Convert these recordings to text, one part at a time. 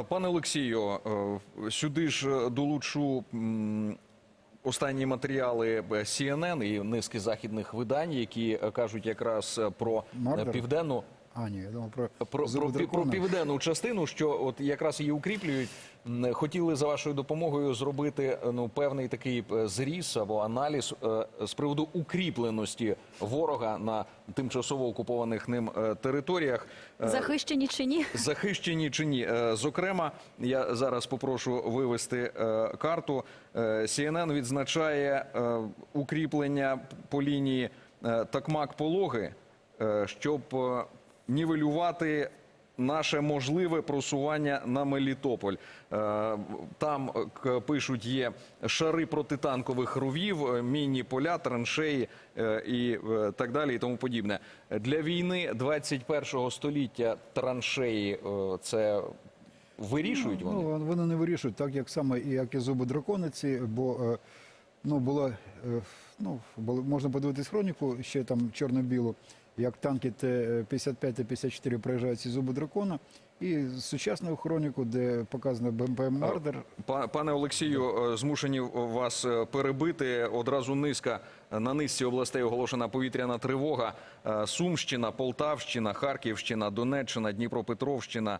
Е, Пане Олексію, е, сюди ж е, долучу останні матеріали CNN і низки західних видань, які кажуть якраз про Мардер? південну. А, ні, я думав про, Про, про, про південну частину, що от якраз її укріплюють, хотіли за вашою допомогою зробити е, ну певний такий е, зріз або аналіз е, з приводу укріпленості ворога на тимчасово окупованих ним територіях. Захищені чи ні? Захищені чи ні? Зокрема, я зараз попрошу вивести карту. CNN відзначає укріплення по лінії Такмак-Пологи, е, щоб нівелювати наше можливе просування на Мелітополь. Е, Там е, пишуть є шари протитанкових ровів, е, мінні поля, траншеї і так далі, і тому подібне. Для війни 21-го століття траншеї це вирішують вони. Ну, вони не вирішують, так як саме і як і зуби дракониці, бо ну, було, ну, було, можна подивитись хроніку, ще там чорно-білу, як танки Т-55 та 54 проїжджають ці зуби дракона, і сучасну хроніку, де показано БМП Мардер. Па- Пане Олексію, е, змушені вас е, перебити. Одразу низка на низці областей оголошена повітряна тривога. Е, Сумщина, Полтавщина, Харківщина, Донеччина, Дніпропетровщина,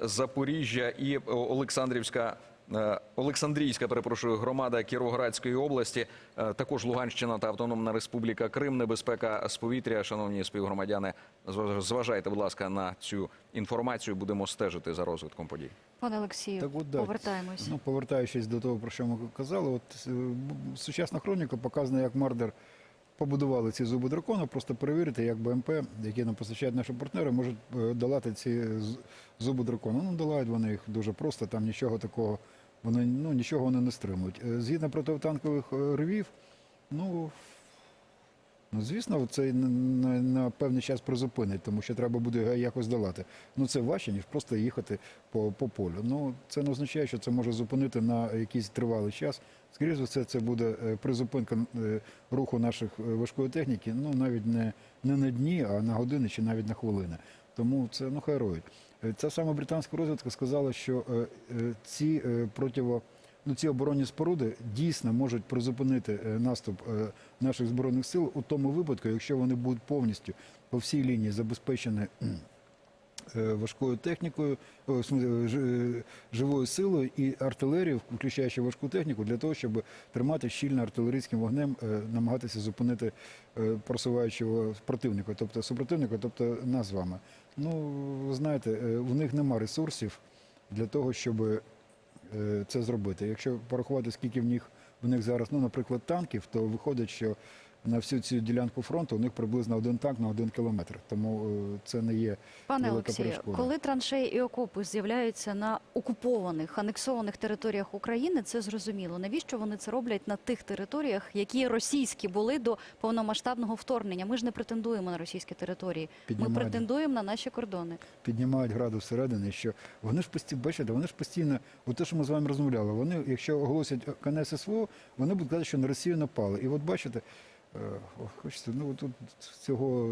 Запоріжжя і Олександрівська. Е, Олександрійська, перепрошую, громада Кіровоградської області, е, також Луганщина та Автономна Республіка Крим, небезпека з повітря. Шановні співгромадяни, зв- зважайте, будь ласка, на цю інформацію. Будемо стежити за розвитком подій. Пане Олексію, Так от, да, повертаємось. Ну, повертаючись до того, про що ми казали, от е, сучасна хроніка показана, як Мардер побудували ці зуби дракона. Просто перевірити, як БМП, які нам постачають наші партнери, можуть е, долати ці зуби дракона. Ну, долають вони їх дуже просто, там нічого такого, вони ну, нічого вони не стримують. Е, Згідно протитанкових ревів, рвів, ну. Ну, звісно, це на, на, певний час призупинить, тому що треба буде якось долати. Ну це важче, ніж просто їхати по, по полю. Ну це не означає, що це може зупинити на якийсь тривалий час. Скоріше за все, це буде е, призупинка е, руху наших е, важкої техніки. Ну навіть не, не на дні, а на години чи навіть на хвилини. Тому це ну хай роють. Ця саме британська розвідка сказала, що ці противо ну, ці оборонні споруди дійсно можуть призупинити е, наступ е, наших збройних сил у тому випадку, якщо вони будуть повністю по всій лінії забезпечені е, важкою технікою, в живою силою і артилерією, включаючи важку техніку, для того, щоб тримати щільно артилерійським вогнем, намагатися зупинити просуваючого противника, тобто супротивника, тобто нас з вами. Ну, знаєте, у них нема ресурсів для того, щоб це зробити. Якщо порахувати, скільки в них в них зараз, ну, наприклад, танків, то виходить, що на всю цю ділянку фронту у них приблизно один танк на один кілометр. Тому е, це не є Пане велика Олексію, перешкода. коли траншеї і окопи з'являються на окупованих, анексованих територіях України, це зрозуміло. Навіщо вони це роблять на тих територіях, які російські були до повномасштабного вторгнення? Ми ж не претендуємо на російські території. Ми претендуємо на наші кордони. піднімають градус всередини, що вони ж постійно, бачите, вони ж постійно, от те, що ми з вами розмовляли, вони, якщо оголосять СВО, вони будуть казати, що на Росію напали. І от бачите, е, о, хочеться, ну тут цього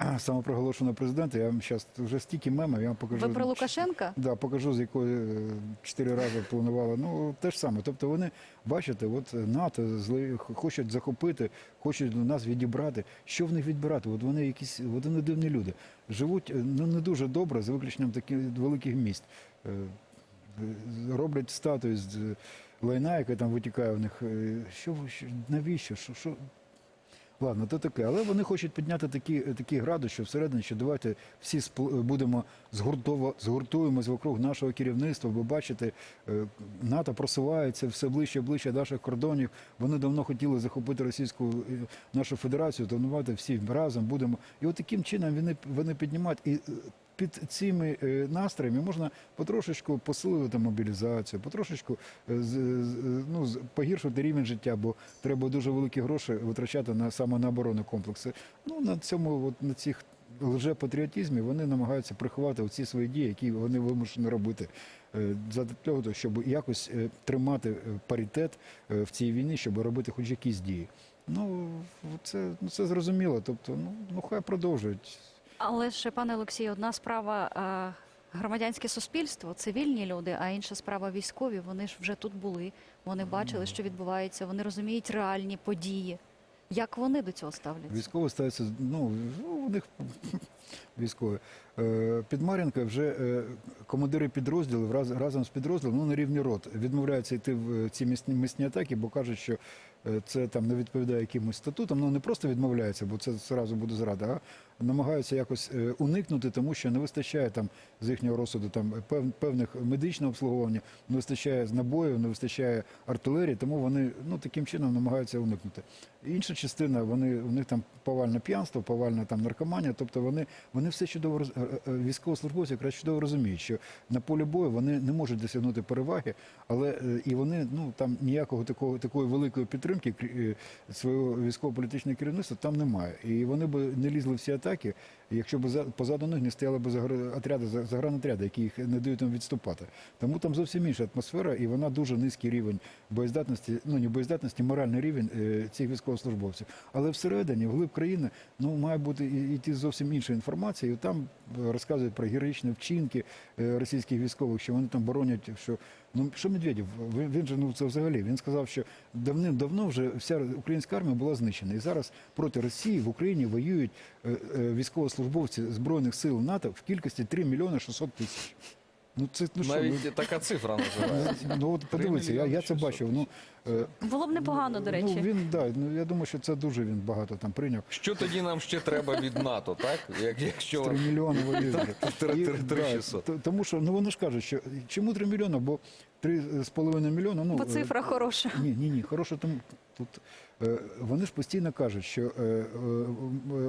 е, самопроголошеного президента, я вам зараз вже стільки мемів, я вам покажу. Ви про Лукашенка? Да, покажу, з якої е, чотири рази планували. Ну те ж саме. Тобто вони бачите, от НАТО зли хочуть захопити, хочуть у нас відібрати. Що в них відбирати? От вони якісь, от вони дивні люди. Живуть ну не дуже добре, за виключенням таких великих міст. Роблять статуї з е, лайна, яке там витікає в них. Е, Що ви- що навіщо? Що, що? Ладно, то таке, але вони хочуть підняти такі, такі градус, що всередині, що давайте всі спл- будемо згуртово, згуртуємось вокруг нашого керівництва, бо бачите, е, НАТО просувається все ближче і ближче наших кордонів. Вони давно хотіли захопити Російську е, нашу федерацію, то давайте всі разом будемо. І от таким чином вони, вони піднімають. І е, під цими е, настроями можна потрошечку посилити мобілізацію, потрошечку е, з- ну, погіршити рівень життя, бо треба дуже великі гроші витрачати на саме на оборонні комплекси. Ну на цьому, от на цих лжепатріотизмі вони намагаються приховати оці свої дії, які вони вимушені робити. е, Для того, щоб якось е, тримати е, паритет е, в цій війні, щоб робити хоч якісь дії. Ну це, ну, це зрозуміло. Тобто, ну, ну хай продовжують. Але ж, пане Олексію, одна справа. е, громадянське суспільство, цивільні люди, а інша справа військові. Вони ж вже тут були. Вони бачили, що відбувається. Вони розуміють реальні події. Як вони до цього ставляться? Військові ставляться, ну, ну, у них військові. Е, Під Мар'їнка вже е, командири підрозділів раз, разом з підрозділом ну, на рівні рот відмовляються йти в ці місні, місні атаки, бо кажуть, що це там не відповідає якимось статутам. Ну не просто відмовляються, бо це зразу буде зрада, а намагаються якось е, уникнути, тому що не вистачає там з їхнього розсуду там пев, певних медичного обслуговування, не вистачає набоїв, не вистачає артилерії, тому вони ну таким чином намагаються уникнути. Інша частина, вони у них там повальне п'янство, повальна там наркоманія. Тобто вони, вони все чудово е, е, військовослужбовці якраз чудово розуміють, що на полі бою вони не можуть досягнути переваги, але і вони ну там ніякого такого такої великої підтримки свого військово-політичного керівництва там немає. І вони б не лізли всі якщо б за- позаду них не стояли б отряди, за- загранотряди, які їх не дають їм відступати. Тому там зовсім інша атмосфера, і вона дуже низький рівень боєздатності, ну не боєздатності, моральний рівень е, цих військовослужбовців. Але всередині, вглиб країни, ну має бути йти зовсім інша інформація. І там е, розказують про героїчні вчинки е, російських військових, що вони там боронять, що ну що Медведєв, він, він же ну це взагалі. Він сказав, що давним-давно вже вся українська армія була знищена, і зараз проти Росії в Україні воюють е, е, військовослужбовці збройних сил НАТО в кількості 3 мільйони 600 тисяч. Ну це ну що, ну, Навіть така цифра називається. ну от подивіться, я, я це бачив. Ну е, Було б непогано, до речі. Ну він да, ну я думаю, що це дуже він багато там прийняв. Що тоді нам ще треба від НАТО, так? Як, якщо 3 мільйони воюють. три- І, три- три да, т- Тому що ну вони ж кажуть, що чому 3 мільйони, бо 3,5 мільйона, ну Бо е, цифра хороша. ні, ні, ні, хороше тому тут. е, Вони ж постійно кажуть, що е, е,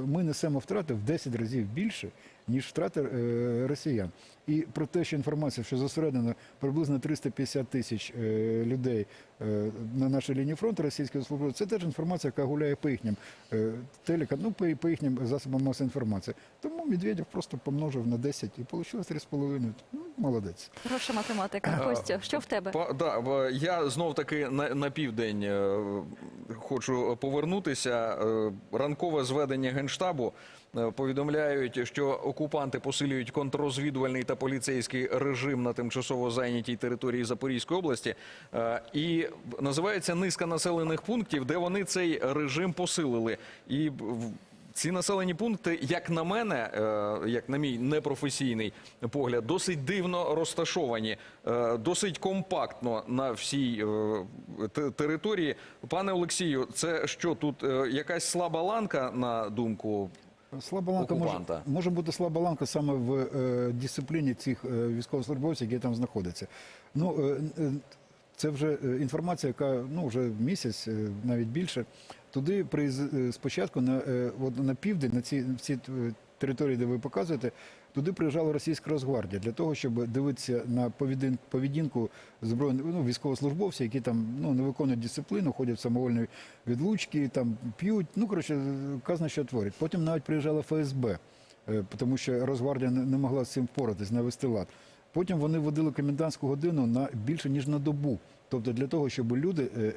ми несемо втрати в 10 разів більше, ніж втрати е, росіян. І про те, що інформація, що зосередено приблизно 350 тисяч е, людей е, на нашій лінії фронту російської служби, це теж інформація, яка гуляє по їхнім е, телека, ну по, по їхнім засобам масової інформації. Тому Медведєв просто помножив на 10 і вийшло 3,5. Ну, молодець. Хороша математика. Костя, що в тебе? Да, я знов таки на, на південь хочу повернутися. Е, Ранкове зведення генштабу е, повідомляють, що окупанти посилюють контррозвідувальний та поліцейський режим на тимчасово зайнятій території Запорізької області. Е, І називається низка населених пунктів, де вони цей режим посилили. І ці населені пункти, як на мене, е, як на мій непрофесійний погляд, досить дивно розташовані, е, досить компактно на всій е, території. Пане Олексію, це що тут якась слаба ланка на думку? Слаба ланка може, Окупанта. може бути слаба ланка саме в е, дисципліні цих е, військовослужбовців, які там знаходяться. Ну, е, це вже е, інформація, яка ну, вже місяць, е, навіть більше. Туди приїз- е, спочатку на, от на південь, на ці, в ці е, території, де ви показуєте, туди приїжджала російська Росгвардія для того, щоб дивитися на поведін- поведінку збройних ну, військовослужбовців, які там ну, не виконують дисципліну, ходять в самовольні відлучки, там п'ють. Ну, коротше, казано, що творять. Потім навіть приїжджала ФСБ, тому що Росгвардія не могла з цим впоратись, навести лад. Потім вони вводили комендантську годину на більше ніж на добу. Тобто для того, щоб люди, е,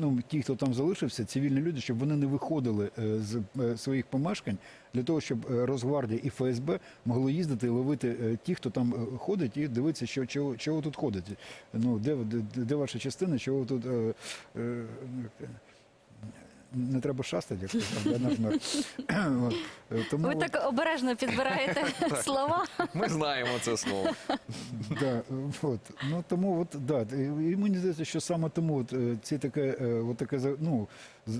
ну ті, хто там залишився, цивільні люди, щоб вони не виходили е, з е, своїх помешкань, для того, щоб Росгвардія і ФСБ могли їздити і ловити ті, хто там ходить, і дивитися, що чого, чого тут ходить. Ну де, де, де ваша частина, чого тут. Е, е, не треба шастати, як сказав наш мер. От. Е, Тому Ви так обережно підбираєте слова. Ми знаємо це слово. Да, от. Ну тому от да, і мені здається, що саме тому от, е, ці таке, е, от таке за- ну,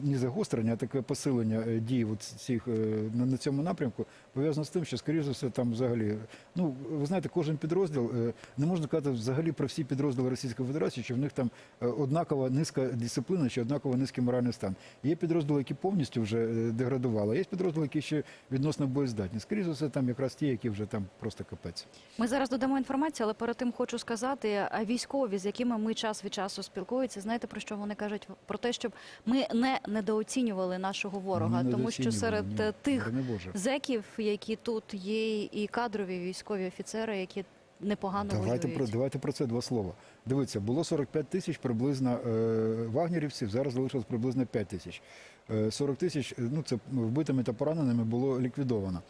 не загострення, а таке посилення е, дій от цих е, на, цьому напрямку пов'язано з тим, що скоріш за все там взагалі, ну ви знаєте, кожен підрозділ е, не можна казати взагалі про всі підрозділи Російської Федерації, що в них там однакова низька дисципліна, чи однаково низький моральний стан. Є підрозділи, які повністю вже деградували, а є підрозділи, які ще відносно боєздатні. Скоріше за все, там якраз ті, які вже там просто капець. Ми зараз додамо інформацію, але перед тим хочу сказати, військові, з якими ми час від часу спілкуються, знаєте про що вони кажуть? Про те, щоб ми не недооцінювали нашого ворога, Не тому що серед ні. е, тих зеків, які тут є, і кадрові військові офіцери, які непогано Давайте воюють. про давайте про це два слова. Дивіться, було 45 тисяч приблизно е, вагнерівців, зараз залишилось приблизно 5 тисяч. Е, 40 тисяч, е, ну це вбитими та пораненими було ліквідовано.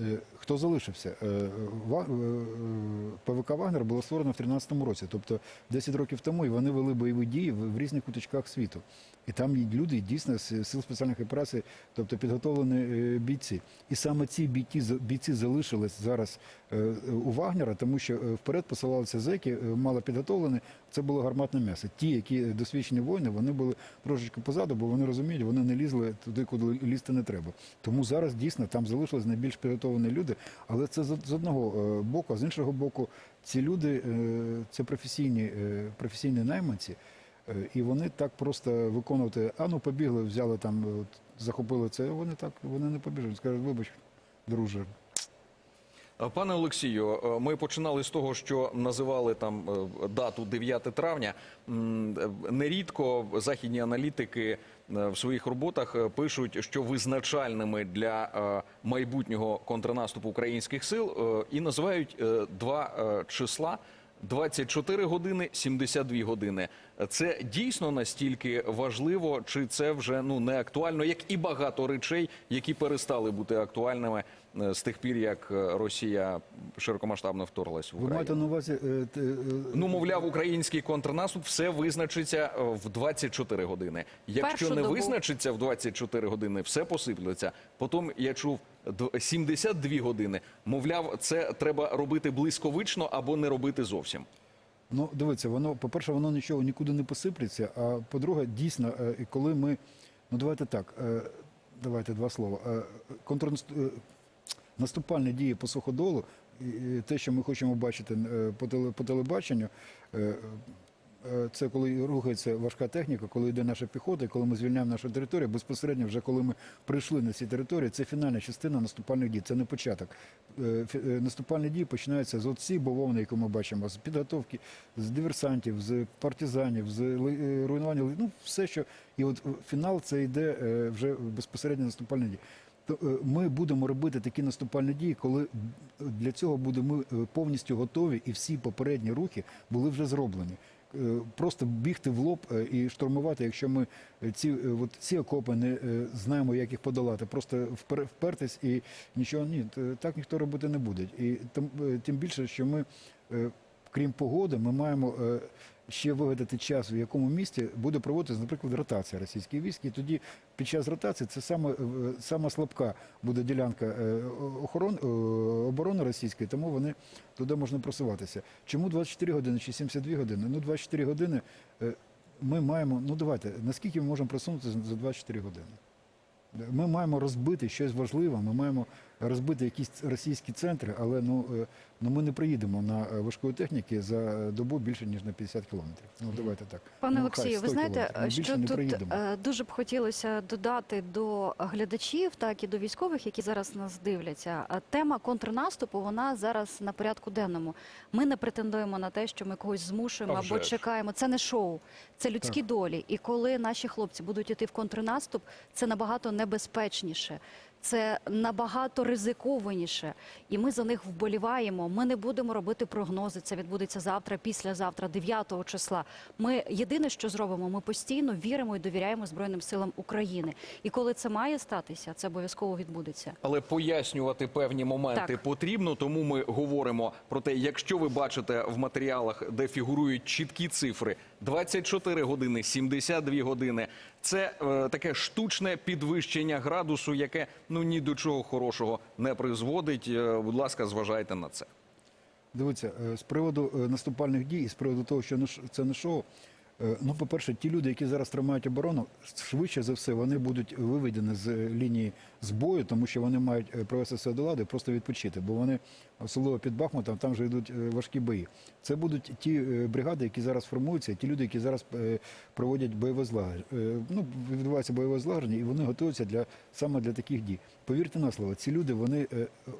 Е, Хто залишився? ПВК Вагнер було створено в 2013 році, тобто 10 років тому, і вони вели бойові дії в в різних куточках світу. І там люди дійсно з сил спеціальних операцій, тобто підготовлені е, бійці. І саме ці бійці, бійці залишились зараз е, у Вагнера, тому що е, вперед посилалися зеки, мало підготовлені. Це було гарматне м'ясо. Ті, які досвідчені воїни, вони були трошечки позаду, бо вони розуміють, вони не лізли туди, куди лізти не треба. Тому зараз дійсно там залишились найбільш підготовлені люди. Але це з одного боку, а з іншого боку, ці люди це професійні, професійні найманці. Е, І вони так просто виконувати, а ну побігли, взяли там, от, захопили це. Вони так вони не побіжать. Скажуть, вибач, друже, Е, Пане Олексію, е, ми починали з того, що називали там дату 9 травня. Нерідко західні аналітики в своїх роботах пишуть, що визначальними для майбутнього контрнаступу українських сил і називають два числа. 24 години, 72 години. Це дійсно настільки важливо, чи це вже ну не актуально, як і багато речей, які перестали бути актуальними з тих пір, як е, Росія широкомасштабно вторглась в ви маєте на увазі е, е, Ну, мовляв, український контрнаступ все визначиться е, в 24 години. Якщо не визначиться в 24 години, все посиплеться. Потім я чув 72 години. Мовляв, це треба робити близьковично або не робити зовсім. Ну, дивіться, воно, по-перше, воно нічого нікуди не посиплеться. А по-друге, дійсно, е, коли ми. Ну, давайте так, е, давайте два слова. Е, контрнаступ- е, Наступальні дії по суходолу, те, що ми хочемо бачити е, по, теле, телебаченню, е, е, це коли рухається важка техніка, коли йде наша піхота, і коли ми звільняємо нашу територію, безпосередньо вже коли ми прийшли на ці території, це фінальна частина наступальних дій, це не початок. Наступальні дії починаються з цієї бавовни, яку ми бачимо, з підготовки, з диверсантів, з партизанів, з руйнування, ну все, що і от фінал це йде вже безпосередньо наступальні дії. Е, ми будемо робити такі наступальні дії, коли для цього будемо е, повністю готові, і всі попередні рухи були вже зроблені. Е, Просто бігти в лоб е, і штурмувати, якщо ми е, ці, е, от, ці окопи не е, знаємо, як їх подолати, просто впер- впертись і нічого ні, так ніхто робити не буде. І тим, е, більше, що ми, е, крім погоди, ми маємо е, ще вигадати час, в якому місті буде проводитися, наприклад, ротація російських військ. І тоді під час ротації це саме, е, сама слабка буде ділянка е, охорон, е, оборони російської, тому вони туди можна просуватися. Чому 24 години чи 72 години? Ну, 24 години ми маємо, ну давайте, наскільки ми можемо просунутися за 24 години? Ми маємо розбити щось важливе, ми маємо розбити якісь російські центри, але ну, е, ну ми не приїдемо на е, важкої техніки за добу більше ніж на 50 кілометрів. Ну давайте так. Пане Ну, Олексію, ви знаєте, що тут приїдемо. е, дуже б хотілося додати до глядачів, так і до військових, які зараз нас дивляться. А Тема контрнаступу вона зараз на порядку денному. Ми не претендуємо на те, що ми когось змушуємо А або чекаємо. Це не шоу, це людські Так. долі. І коли наші хлопці будуть іти в контрнаступ, це набагато небезпечніше. Це набагато ризикованіше, і ми за них вболіваємо. Ми не будемо робити прогнози. Це відбудеться завтра, післязавтра, 9 числа. Ми єдине, що зробимо, ми постійно віримо і довіряємо Збройним силам України. І коли це має статися, це обов'язково відбудеться. Але пояснювати певні моменти Так. потрібно, тому ми говоримо про те, якщо ви бачите в матеріалах, де фігурують чіткі цифри 24 години, 72 години. Це е, таке штучне підвищення градусу, яке ну ні до чого хорошого не призводить. Е, будь ласка, зважайте на це. Дивіться, е, з приводу е, наступальних дій і з приводу того, що це не шоу. Е, Ну, по-перше, ті люди, які зараз тримають оборону, швидше за все вони будуть виведені з лінії збою, тому що вони мають е, провести все до ладу і просто відпочити, бо вони особливо під Бахмутом, там вже йдуть е, важкі бої. Це будуть ті бригади, які зараз формуються, ті люди, які зараз проводять бойове злагодження. Ну, відбувається бойове злагодження, і вони готуються для саме для таких дій. Повірте на слово, ці люди вони,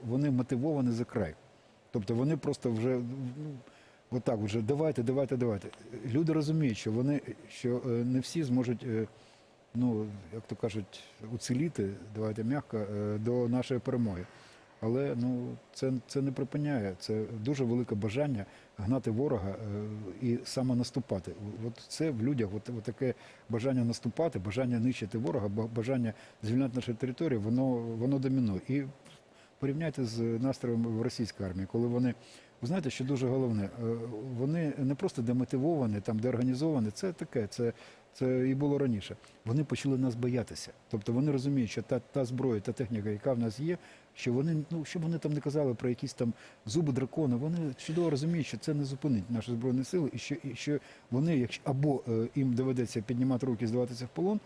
вони мотивовані за край. Тобто вони просто вже ну, отак вже давайте, давайте, давайте. Люди розуміють, що вони що е, не всі зможуть, е, ну як то кажуть, уціліти, давайте м'яко, е, до нашої перемоги. Але ну це, це не припиняє. Це дуже велике бажання гнати ворога і саме наступати. От це в людях, от, от таке бажання наступати, бажання нищити ворога, бажання звільняти нашу територію, воно, воно домінує. І порівняйте з настроєм в російській армії, коли вони, ви знаєте, що дуже головне, е, вони не просто демотивовані, там деорганізовані, це таке, це, це і було раніше. Вони почали нас боятися. Тобто вони розуміють, що та, та зброя, та техніка, яка в нас є, що вони, ну щоб вони там не казали про якісь там зуби дракона, вони чудово розуміють, що це не зупинить наші збройні сили, і що, і що вони, якщо або е, їм доведеться піднімати руки, здаватися в полон,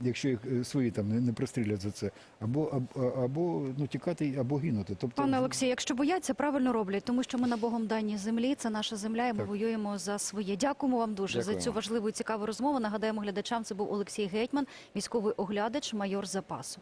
якщо їх е, свої там не, не пристрілять за це, або або, або ну тікати, або гинути. Тобто Пане Олексій, якщо бояться, правильно роблять, тому що ми на Богом даній землі, це наша земля, і ми Так. воюємо за своє. Дякуємо вам дуже за цю важливу і цікаву розмову. Нагадаємо глядачам, це був Олексій Гетьман, військовий оглядач, майор запасу.